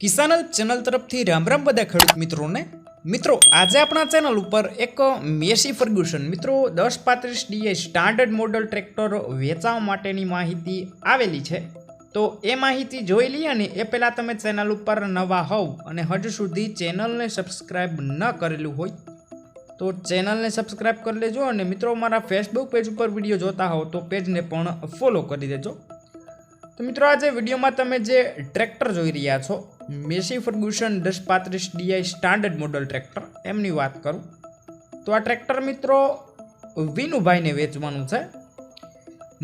કિસાનલ channel તરફથી રામ રામ બધા ખેડૂત મિત્રોને. મિત્રો, આજે આપણા ચેનલ ઉપર એક મેસી ફર્ગ્યુસન. મિત્રો, દસ પાંત્રીસ ડીએ સ્ટાન્ડર્ડ મોડલ ટ્રેક્ટર વેચાવા માટેની માહિતી આવેલી છે. તો એ માહિતી જોઈ લઈએ ને એ પહેલાં તમે ચેનલ ઉપર નવા હોવ અને હજુ સુધી ચેનલને સબસ્ક્રાઈબ ન કરેલું હોય, તો ચેનલને સબસ્ક્રાઈબ કરી લેજો અને મિત્રો, મારા ફેસબુક પેજ ઉપર વીડિયો જોતા હોવ તો પેજને પણ ફોલો કરી દેજો. તો મિત્રો આજે વિડીયોમાં તમે જે ટ્રેક્ટર જોઈ રહ્યા છો, મેસી ફર્ગ્યુસન દસ પાંત્રીસ ડીઆઈ સ્ટાન્ડર્ડ મોડલ ટ્રેક્ટર, એમની વાત કરું. તો આ ટ્રેક્ટર મિત્રો વિનુભાઈને વેચવાનું છે.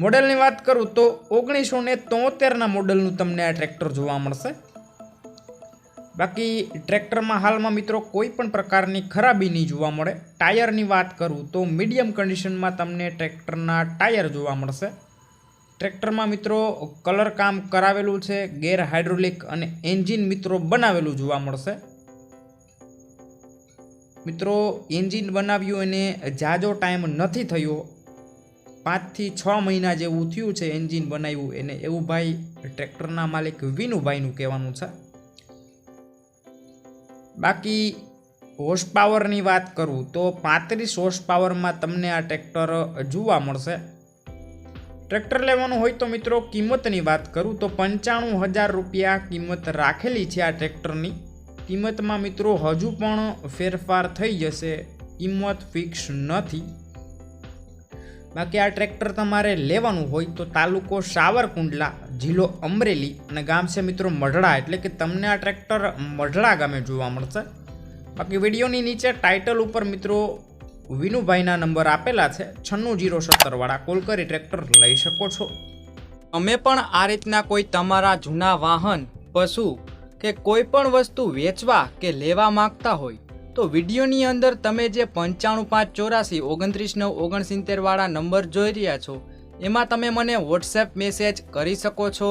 મોડલની વાત કરું તો ઓગણીસો ને તોતેરના મોડલનું તમને આ ટ્રેક્ટર જોવા મળશે. બાકી ટ્રેક્ટરમાં હાલમાં મિત્રો કોઈ પણ પ્રકારની ખરાબી નહીં જોવા મળે. ટાયરની વાત કરું તો મીડિયમ કન્ડિશનમાં તમને ટ્રેક્ટરના ટાયર જોવા મળશે. ટ્રેક્ટરમાં મિત્રો કલર કામ કરાવેલું છે, ગેર હાઇડ્રોલિક અને એન્જિન મિત્રો બનાવેલું જોવા મળશે. મિત્રો, એન્જિન બનાવ્યું એને જાજો ટાઈમ નથી થયો. પાંચથી છ મહિના જેવું થયું છે એન્જિન બનાવ્યું એને. એવું ભાઈ ટ્રેક્ટરના માલિક વિનુભાઈનું કહેવાનું છે. બાકી હોર્સ પાવરની વાત કરું તો પાંત્રીસ હોર્સ પાવરમાં તમને આ ટ્રેક્ટર જોવા મળશે. ટ્રેક્ટર લેવાનું હોય તો મિત્રો કિંમતની વાત કરું તો પંચાણું હજાર રૂપિયા કિંમત રાખેલી છે આ ટ્રેક્ટરની. કિંમતમાં મિત્રો હજુ પણ ફેરફાર થઈ જશે. કિંમત ફિક્સ નથી. બાકી આ ટ્રેક્ટર તમારે લેવાનું હોય તો તાલુકો સાવરકુંડલા, જિલ્લો અમરેલી અને ગામ છે મિત્રો મઢડા. એટલે કે તમને આ ટ્રેક્ટર મઢડા ગામે જોવા મળશે. બાકી વિડીયોની નીચે ટાઇટલ ઉપર મિત્રો વિનુભાઈના નંબર આપેલા છે, છન્નું જીરો સત્તરવાળા. કોલ કરી ટ્રેક્ટર લઈ શકો છો. અમે પણ આ રીતના કોઈ તમારા જૂના વાહન, પશુ કે કોઈ પણ વસ્તુ વેચવા કે લેવા માંગતા હોય, તો વિડીયોની અંદર તમે જે પંચાણું પાંચ ચોરાસી ઓગણત્રીસ નવ ઓગણસિત્તેરવાળા નંબર જોઈ રહ્યા છો, એમાં તમે મને વોટ્સએપ મેસેજ કરી શકો છો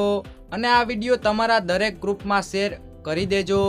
અને આ વીડિયો તમારા દરેક ગ્રુપમાં શેર કરી દેજો.